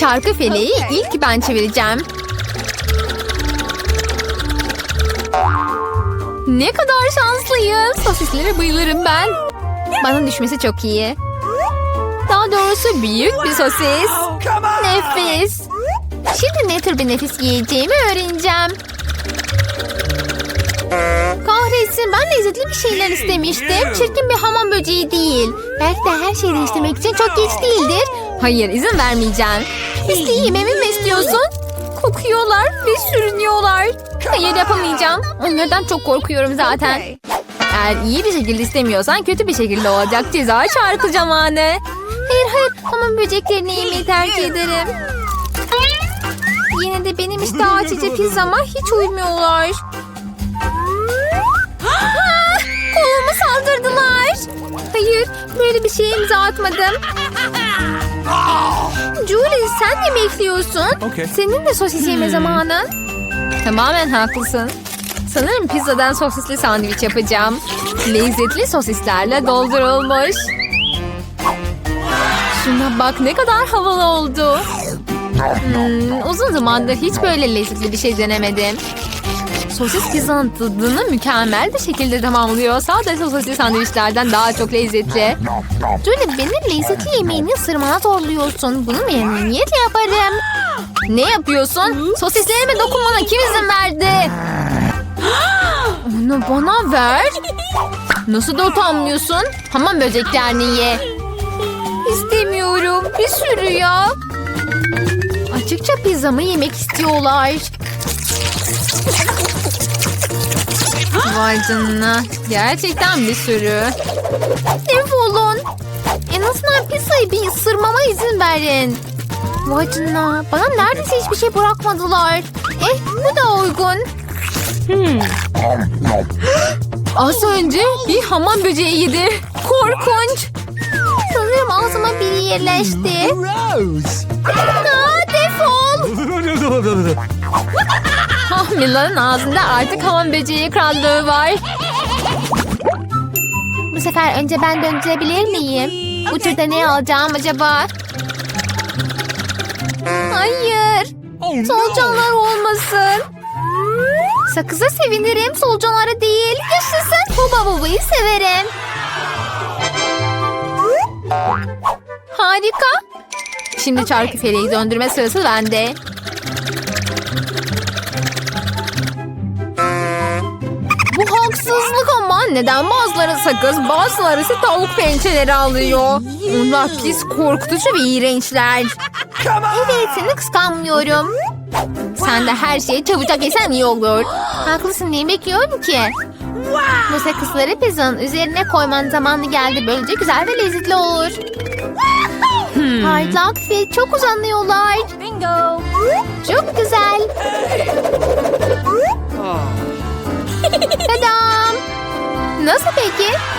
Çarkı feleği ilk ben çevireceğim. Ne kadar şanslıyım. Sosislere bayılırım ben. Bana düşmesi çok iyi. Daha doğrusu büyük bir sosis. Nefis. Şimdi ne tür bir nefis yiyeceğimi öğreneceğim. Kahretsin ben lezzetli bir şeyler istemiştim. Çirkin bir hamam böceği değil. Belki de her şeyi değiştirmek için çok geç değildir. Hayır izin vermeyeceğim. Pisliği yememi mi istiyorsun? Kokuyorlar ve sürünüyorlar. Hayır yapamayacağım. Onlardan çok korkuyorum zaten. Eğer iyi bir şekilde istemiyorsan kötü bir şekilde olacak ceza şarkı zamanı. Hayır hayır hamam böceklerini yemeyi tercih ederim. Yine de benim iştah açıcı pizzama hiç uymuyorlar. Ah, Koluma saldırdılar. Hayır, böyle bir şeye imza atmadım. Julie sen ne bekliyorsun? Okey. Senin de sosis yeme zamanın. Tamamen haklısın. Sanırım pizzadan sosisli sandviç yapacağım. Lezzetli sosislerle doldurulmuş. Şuna bak ne kadar havalı oldu. Hmm, uzun zamandır hiç böyle lezzetli bir şey denemedim. Sosis pizzanın tadını mükemmel bir şekilde tamamlıyor. Sadece sosisli sandviçlerden daha çok lezzetli. Julie beni lezzetli yemeğini ısırmana zorluyorsun. Bunu memnuniyetle yaparım. Ne yapıyorsun? Sosislerime dokunmana kim izin verdi? Onu bana ver. Nasıl da utanmıyorsun? Hamam böceklerini ye. İstemiyorum. Bir sürü ya. Açıkça pizzamı yemek istiyorlar. Vay canına. Gerçekten bir sürü. Defolun. En azından pizzayı bir ısırmama izin verin. Vay canına. Bana neredeyse hiçbir şey bırakmadılar. Eh bu da uygun. Az önce bir hamam böceği yedi. Korkunç. Sanırım ağzıma biri yerleşti. Rose! Aa, defol. Ah, Mila'nın ağzında artık hamam böceği krallığı var. Bu sefer önce ben döndürebilir miyim? Bu turda ne alacağım acaba? Hayır. Solucanlar olmasın. Sakıza sevinirim, solucanlara değil. Yaşasın. Huba bubayı severim. Harika. Şimdi çarkı feleği döndürme sırası bende. Haksızlık ama neden bazıları sakız bazıları ise tavuk pençeleri alıyor. Onlar pis korkutucu ve iğrençler. Evet seni kıskanmıyorum. Sen de her şeyi çabucak yesen iyi olur. Haklısın niye bekliyorum ki? Bu sakızları pizzanın üzerine koyman zamanı geldi. Böylece güzel ve lezzetli olur. Parlak ve çok uzanıyorlar. Bingo. Çok güzel.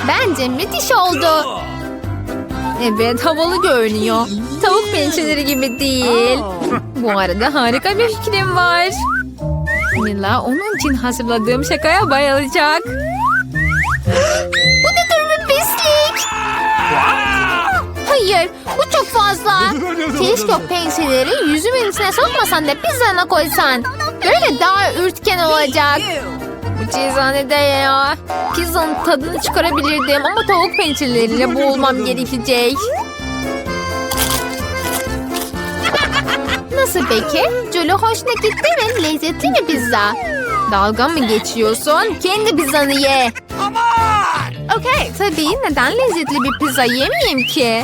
Bence müthiş oldu. Evet havalı görünüyor. Tavuk pençeleri gibi değil. Bu arada harika bir fikrim var. Mila onun için hazırladığım şakaya bayılacak. Bu ne tür bir pislik? Hayır bu çok fazla. Keşke o pençeleri yüzümün içine sokmasan da pizzana koysan. Böyle daha ürtken olacak. Bu cezanede ya. Pizzanın tadını çıkarabilirdim ama tavuk pençeleriyle boğulmam gerekecek. Nasıl peki? Jolly hoşuna gitti mi? Lezzetli mi pizza? Dalga mı geçiyorsun? Kendi pizzanı ye. Okey. Tabii neden lezzetli bir pizza yemeyeyim ki?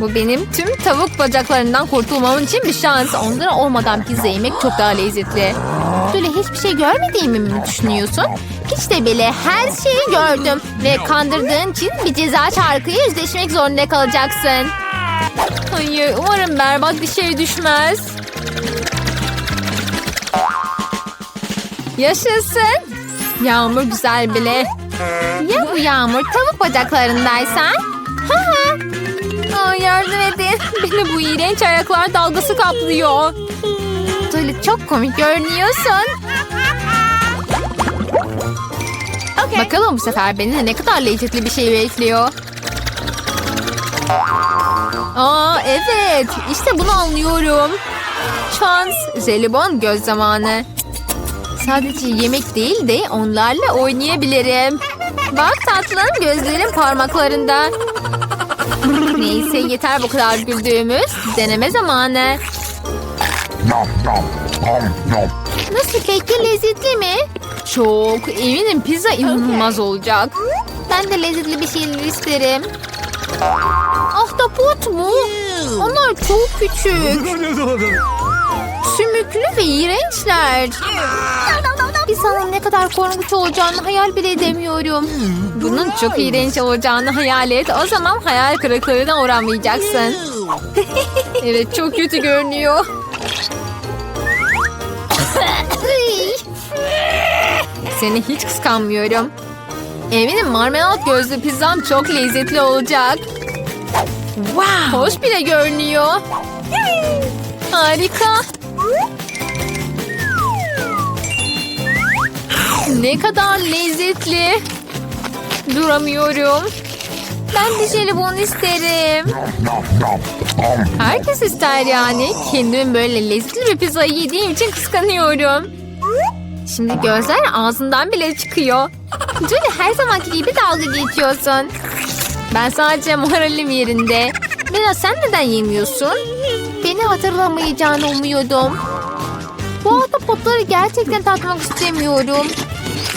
Bu benim tüm tavuk bacaklarından kurtulmam için bir şans. Onları olmadan pizza yemek çok daha lezzetli. Böyle hiçbir şey görmediğimi mi düşünüyorsun? Hiç de bile her şeyi gördüm. Ve kandırdığın için bir ceza şarkıyı yüzleşmek zorunda kalacaksın. Hayır umarım berbat bir şey düşmez. Yaşasın. Yağmur güzel bile. Ya bu yağmur tavuk bacaklarındaysa? Ha ha. Aa, yardım edin. Beni bu iğrenç ayaklar dalgası kaplıyor. Böyle çok komik görünüyorsun. Bakalım bu sefer beni ne kadar lezzetli bir şey bekliyor. Aa evet işte bunu anlıyorum. Şans, zelibon göz zamanı. Sadece yemek değil de onlarla oynayabilirim. Bak tatlım gözlerim parmaklarında. Neyse yeter bu kadar güldüğümüz. Deneme zamanı. Nasıl peki lezzetli mi? Çok eminim pizza inanılmaz olacak. Ben de lezzetli bir şeyler isterim. Ahtapot mu? Onlar çok küçük. Sümüklü ve iğrençler. Pizzanın ne kadar korkunç olacağını hayal bile edemiyorum. Bunun çok iğrenç olacağını hayal et. O zaman hayal kırıklığına uğramayacaksın. evet çok kötü görünüyor. Seni hiç kıskanmıyorum. Eminim marmelat gözlü pizzam çok lezzetli olacak. Wow. Hoş bile görünüyor. Harika. Ne kadar lezzetli. Duramıyorum. Ben de jelibon isterim. Herkes ister yani. Kendim böyle lezzetli bir pizza yediğim için kıskanıyorum. Şimdi gözler ağzından bile çıkıyor. Julie her zamanki gibi dalga geçiyorsun. Ben sadece moralim yerinde. Bela sen neden yemiyorsun? Beni hatırlamayacağını umuyordum. Bu ahtapotları gerçekten tatmak istemiyorum.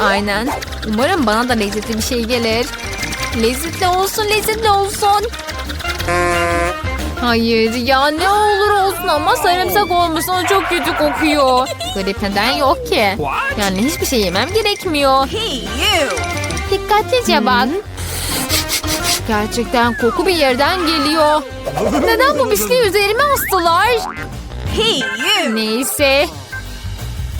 Aynen. Umarım bana da lezzetli bir şey gelir. Lezzetli olsun, lezzetli olsun. Hayır ya ne olur olsun ama sarımsak olmasın çok kötü kokuyor. Garip neden yok ki? Yani hiçbir şey yemem gerekmiyor. Dikkatlice bak. Gerçekten koku bir yerden geliyor. Neden bu pisliği üzerime astılar? Neyse.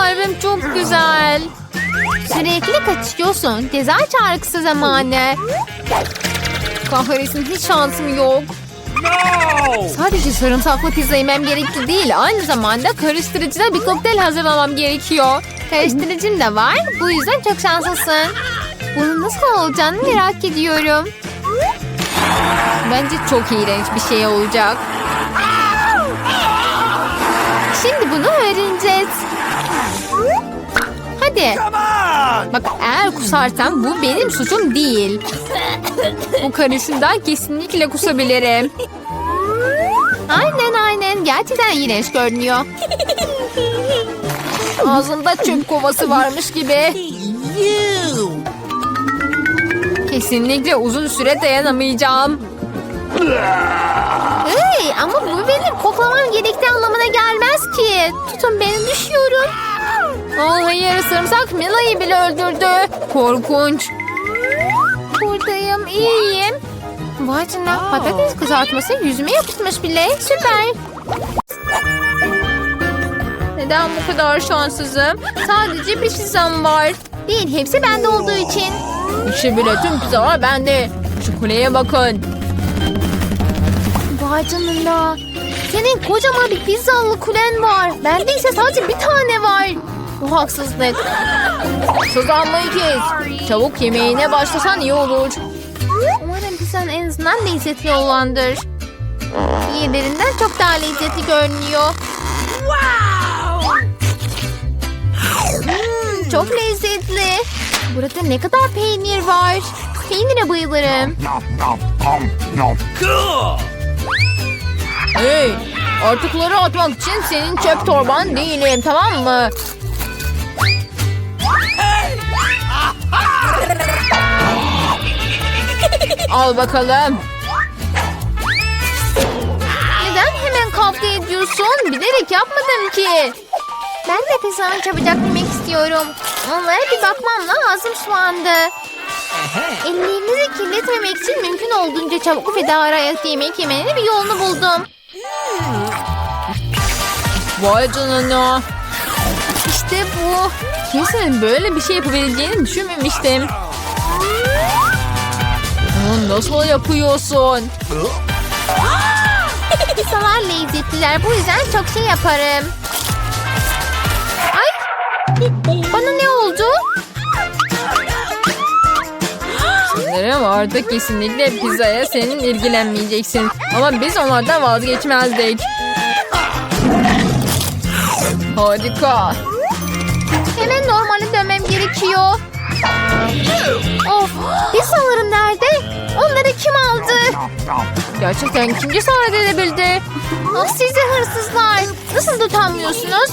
Kalbim çok güzel. Sürekli kaçıyorsun. Ceza çağrısı zamanı. Kahretsin hiç şansım yok. Sadece sarımsaklı pizza yemem gerekli değil. Aynı zamanda karıştırıcıda bir kokteyl hazırlamam gerekiyor. Karıştırıcım da var. Bu yüzden çok şanslısın. Bunun nasıl olacağını merak ediyorum. Bence çok iğrenç bir şey olacak. Şimdi bunu öğreneceğiz. Hadi. Bak eğer kusarsam bu benim suçum değil. Bu karışımdan kesinlikle kusabilirim. Aynen aynen. Gerçekten iğrenç görünüyor. Ağzında çöp kovası varmış gibi. Kesinlikle uzun süre dayanamayacağım. Hey, ama bu benim koklamam gerektiği anlamına gelmez ki. Tutun beni düşüyorum. Oh, hayır sarımsak Mila'yı bile öldürdü. Korkunç. Buradayım iyiyim. Vay canına patates kızartması yüzüme yapışmış bile. Süper. Neden bu kadar şanssızım? Sadece bir pizzam var. Değil hepsi bende olduğu için. İşte bile tüm pizzalar bende. Şu kuleye bakın. Vay canına. Senin kocaman bir pizzalı kulen var. Bende ise sadece bir tane var. Bu haksızlık. Sızlanmayı kes. Çabuk yemeğine başlasan iyi olur. Umarım pizzan en azından lezzetli olandır. Diğerlerinden çok daha lezzetli görünüyor. Hmm, çok lezzetli. Burada ne kadar peynir var. Peynire bayılırım. Hey, artıkları atmak için senin çöp torban değilim tamam mı? Al bakalım. Neden hemen kavga ediyorsun? Bilerek yapmadım ki. Ben de pizzanı çabucak yemek istiyorum. Onlara bir bakmam lazım şu anda. Ellerinizi kirletmemek için mümkün olduğunca çabuk ve daha rahat yemek yemenin bir yolunu buldum. Vay canına. İşte bu. Kimsenin böyle bir şey yapabileceğini düşünmemiştim. Bunu nasıl yapıyorsun? Pizzalar lezzetliler. Bu yüzden çok şey yaparım. Ay. Bana ne oldu? Sanırım artık kesinlikle pizzaya senin ilgilenmeyeceksin. Ama biz onlardan vazgeçmezdik. Harika. Hemen normale dönmem gerekiyor. Of, pizzalarım nerede? Onları kim aldı? Gerçekten kim cesaret edebildi? Ah sizi hırsızlar. Nasıl da utanmıyorsunuz?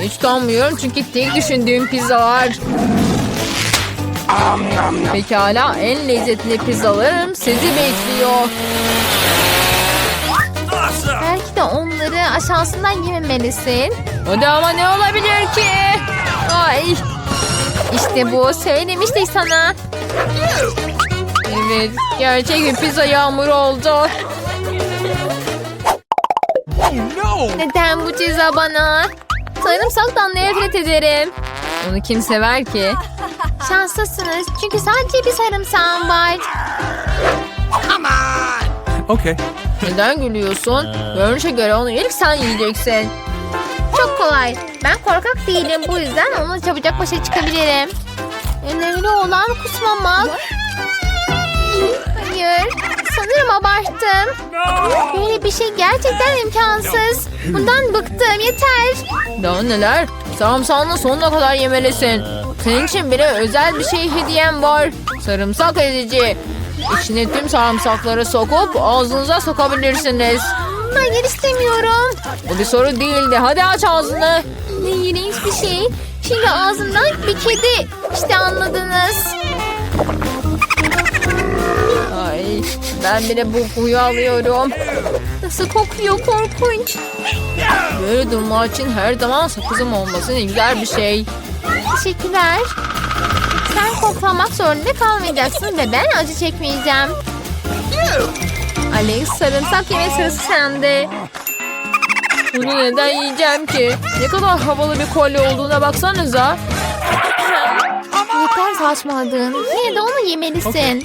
Hiç utanmıyorum çünkü tek düşündüğüm pizzalar. Pekala en lezzetli pizzalarım sizi bekliyor. Belki de onları aşağısından yememelisin. Hadi ama ne olabilir ki? Ay. İşte bu söylemiştik sana. Evet gerçek bir pizza yağmuru oldu. Neden bu ceza bana? Sarımsaktan nefret ederim. Onu kim sever ki? Şanslısınız çünkü sadece bir sarımsağım var. Okay. Neden gülüyorsun? Görünüşe göre onu ilk sen yiyeceksin. Çok kolay. Ben korkak değilim bu yüzden onu çabucak başa çıkabilirim. Önemli olan kusmamak. Hayır. Sanırım abarttım. Böyle bir şey gerçekten imkansız. Bundan bıktım yeter. Daha neler? Sarımsağını sonuna kadar yemelisin. Senin için bile özel bir şey hediyem var. Sarımsak ezici. İçine tüm sarımsakları sokup ağzınıza sokabilirsiniz. Hayır istemiyorum. Bu bir soru değildi. Hadi aç ağzını. Ne iğrenç bir şey. Şimdi ağzımdan bir kedi. İşte anladınız. Ben bile bu kokuyu alıyorum. Nasıl kokuyor korkunç. Böyle durumlar için her zaman sakızım olması ne güzel bir şey. Teşekkürler. Sen koklamak zorunda kalmayacaksın ve ben acı çekmeyeceğim. Alex sarımsak yeme sırası sende. Bunu neden yiyeceğim ki? Ne kadar havalı bir kolye olduğuna baksanıza. Yeter saçmaladın. Yine de onu yemelisin.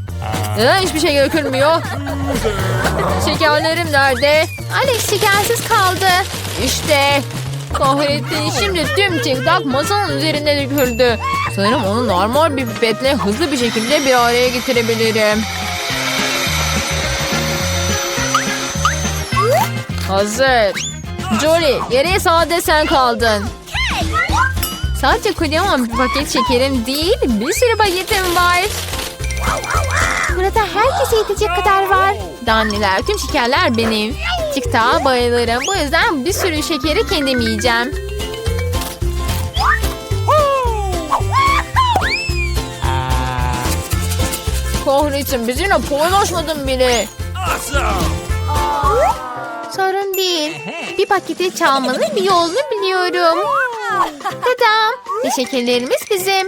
Neden hiçbir şey dökülmüyor? Şekerlerim nerede? Alex şekersiz kaldı. İşte. Kahretsin şimdi tüm TikTok masanın üzerinde döküldü. Sanırım onu normal bir pipetle hızlı bir şekilde bir araya getirebilirim. Hazır. Jolie geriye sade sen kaldın. Sadece kocaman bir paket şekerim değil, bir sürü bagetim var. Herkese yetecek kadar var. Danniler, tüm şekerler benim. TikTok'a bayılırım. Bu yüzden bir sürü şekeri kendim yiyeceğim. Kahretsin bizimle paylaşmadın bile. Sorun değil. Bir paketi çalmanın bir yolunu biliyorum. Tadam. Ve şekerlerimiz bizim.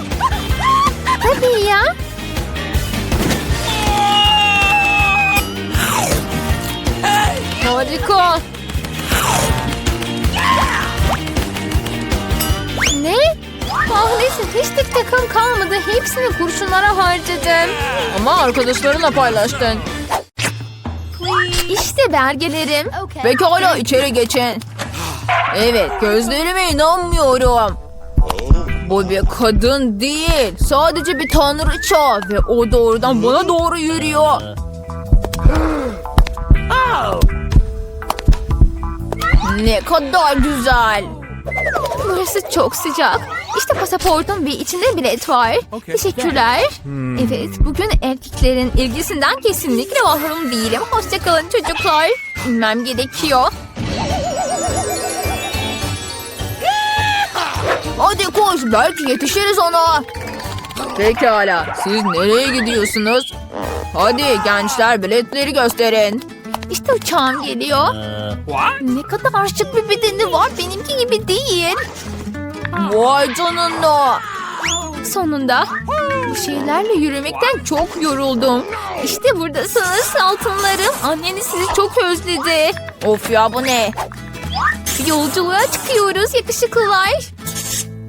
Tabii ya. Harika. Ne? Kahretsin hiç tek takım kalmadı. Hepsini kurşunlara harcadım. Ama arkadaşlarınla paylaştın. İşte belgelerim. Pekala içeri geçin. Evet gözlerime inanmıyorum. Bu bir kadın değil. Sadece bir tanrıça. Ve o doğrudan bana doğru yürüyor. Ne kadar güzel. Burası çok sıcak. İşte pasaportum ve içinde bilet var. Teşekkürler. Evet, bugün erkeklerin ilgisinden kesinlikle mahrum değilim. Hoşçakalın çocuklar. İnmem gerekiyor. Koş belki yetişiriz ona. Pekala siz nereye gidiyorsunuz? Hadi gençler biletleri gösterin. İşte uçağım geliyor. Ne kadar şık bir bedeni var. Benimki gibi değil. Vay canına. Sonunda bu şeylerle yürümekten çok yoruldum. İşte buradasınız altınlarım. Anneniz sizi çok özledi. Of ya bu ne? Yolculuğa çıkıyoruz yakışıklılar.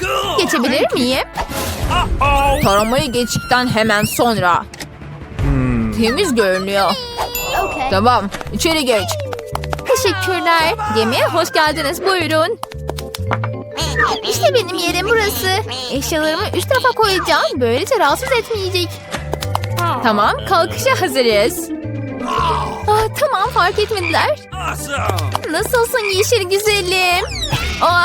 Cool. Geçebilir miyim? Taramayı geçtikten hemen sonra. Temiz görünüyor. Tamam içeri geç. Teşekkürler. Gemiye hoş geldiniz. Buyurun. İşte benim yerim burası. Eşyalarımı üst tarafa koyacağım. Böylece rahatsız etmeyecek. Tamam, kalkışa hazırız. Ah, tamam, fark etmediler. Nasılsın yeşil güzelim? Aa,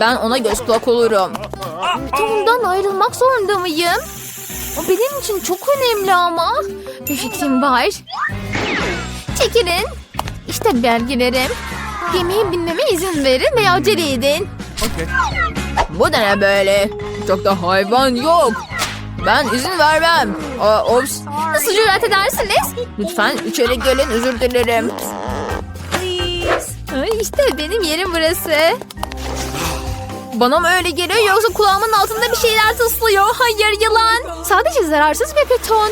Ben ona göz kulak olurum. Tom'dan ayrılmak zorunda mıyım? O benim için çok önemli ama. Bir fikrim var. Çekilin. İşte belgelerim. Gemiye binmeme izin verin ve acele edin. Okay. Bu da ne böyle? Uçakta hayvan yok. Ben izin vermem. Aa, ops. Nasıl cüret edersiniz? Lütfen içeri gelin özür dilerim. Ay, İşte benim yerim burası. Bana mı öyle geliyor yoksa kulağımın altında bir şeyler tıslıyor? Hayır yılan. Sadece zararsız bir beton.